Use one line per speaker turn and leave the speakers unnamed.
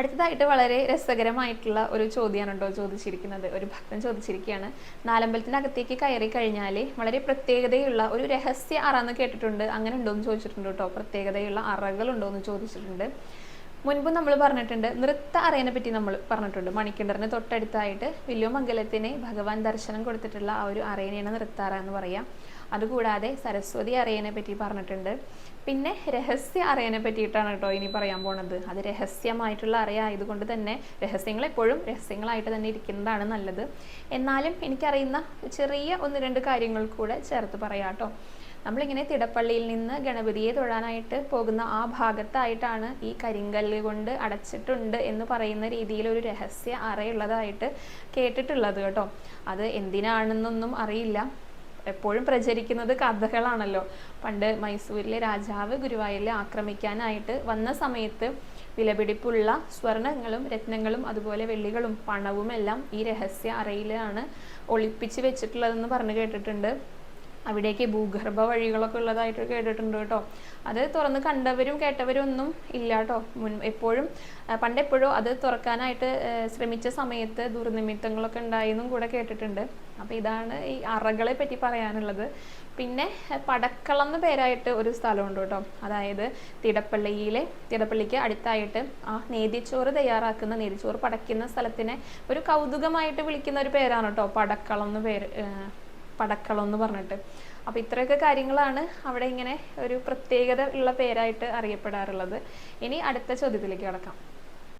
അടുത്തതായിട്ട് വളരെ രസകരമായിട്ടുള്ള ഒരു ചോദ്യമാണ് കേട്ടോ ചോദിച്ചിരിക്കുന്നത്. ഒരു ഭക്തൻ ചോദിച്ചിരിക്കുകയാണ് നാലമ്പലത്തിന്റെ അകത്തേക്ക് കയറി കഴിഞ്ഞാൽ വളരെ പ്രത്യേകതയുള്ള ഒരു രഹസ്യ അറ എന്ന് കേട്ടിട്ടുണ്ട്. അങ്ങനെ ഉണ്ടോ എന്ന് ചോദിച്ചിട്ടുണ്ട് കേട്ടോ. പ്രത്യേകതയുള്ള അറകളുണ്ടോ എന്ന് ചോദിച്ചിട്ടുണ്ട്. മുൻപ് നമ്മൾ പറഞ്ഞിട്ടുണ്ട് നൃത്ത അറയെ പറ്റി നമ്മൾ പറഞ്ഞിട്ടുണ്ട്. മണിക്കണ്ടറിന് തൊട്ടടുത്തായിട്ട് വില്ലുമംഗലത്തിന് ഭഗവാൻ ദർശനം കൊടുത്തിട്ടുള്ള ആ ഒരു അറേനെയാണ് നൃത്താറ എന്ന് പറയാം. അതുകൂടാതെ സരസ്വതി അറിയനെ പറ്റി പറഞ്ഞിട്ടുണ്ട്. പിന്നെ രഹസ്യ അറയനെ പറ്റിയിട്ടാണ് കേട്ടോ ഇനി പറയാൻ പോണത്. അത് രഹസ്യമായിട്ടുള്ള അറയായതുകൊണ്ട് തന്നെ രഹസ്യങ്ങൾ എപ്പോഴും രഹസ്യങ്ങളായിട്ട് തന്നെ ഇരിക്കുന്നതാണ് നല്ലത്. എന്നാലും എനിക്കറിയുന്ന ചെറിയ ഒന്ന് രണ്ട് കാര്യങ്ങൾ കൂടെ ചേർത്ത് പറയാം കേട്ടോ. നമ്മളിങ്ങനെ തിടപ്പള്ളിയിൽ നിന്ന് ഗണപതിയെ തൊഴാനായിട്ട് പോകുന്ന ആ ഭാഗത്തായിട്ടാണ് ഈ കരിങ്കല്ല് കൊണ്ട് അടച്ചിട്ടുണ്ട് എന്ന് പറയുന്ന രീതിയിൽ ഒരു രഹസ്യ അറയുള്ളതായിട്ട് കേട്ടിട്ടുള്ളത് കേട്ടോ. അത് എന്തിനാണെന്നൊന്നും അറിയില്ല. എപ്പോഴും പ്രചരിക്കുന്നത് കഥകളാണല്ലോ. പണ്ട് മൈസൂരിലെ രാജാവ് ഗുരുവായൂരിൽ ആക്രമിക്കാനായിട്ട് വന്ന സമയത്ത് വിലപിടിപ്പുള്ള സ്വർണങ്ങളും രത്നങ്ങളും അതുപോലെ വെള്ളികളും പണവുമെല്ലാം ഈ രഹസ്യ അറയിലാണ് ഒളിപ്പിച്ച് വെച്ചിട്ടുള്ളതെന്ന് പറഞ്ഞു കേട്ടിട്ടുണ്ട്. അവിടേക്ക് ഭൂഗർഭ വഴികളൊക്കെ ഉള്ളതായിട്ട് കേട്ടിട്ടുണ്ട് കേട്ടോ. അത് തുറന്ന് കണ്ടവരും കേട്ടവരും ഒന്നും ഇല്ല കേട്ടോ. മുൻ എപ്പോഴും പണ്ടെപ്പോഴും അത് തുറക്കാനായിട്ട് ശ്രമിച്ച സമയത്ത് ദുർനിമിത്തങ്ങളൊക്കെ ഉണ്ടായെന്നും കൂടെ കേട്ടിട്ടുണ്ട്. അപ്പോൾ ഇതാണ് ഈ അറകളെ പറ്റി പറയാനുള്ളത്. പിന്നെ പടക്കളം എന്ന പേരായിട്ട് ഒരു സ്ഥലമുണ്ട് കേട്ടോ. അതായത് തിടപ്പള്ളിയിലെ തിടപ്പള്ളിക്ക് അടുത്തായിട്ട് ആ നേതിച്ചോറ് തയ്യാറാക്കുന്ന നേതിച്ചോറ് പടക്കുന്ന സ്ഥലത്തിനെ ഒരു കൗതുകമായിട്ട് വിളിക്കുന്ന ഒരു പേരാണ് കേട്ടോ. പടക്കളം എന്ന് പേര് പടക്കളം എന്ന് പറഞ്ഞിട്ട്. അപ്പോൾ ഇത്രയൊക്കെ കാര്യങ്ങളാണ് അവിടെ ഇങ്ങനെ ഒരു പ്രത്യേകത ഉള്ള പേരായിട്ട് അറിയപ്പെടാറുള്ളത്. ഇനി അടുത്ത ചോദ്യത്തിലേക്ക് കടക്കാം.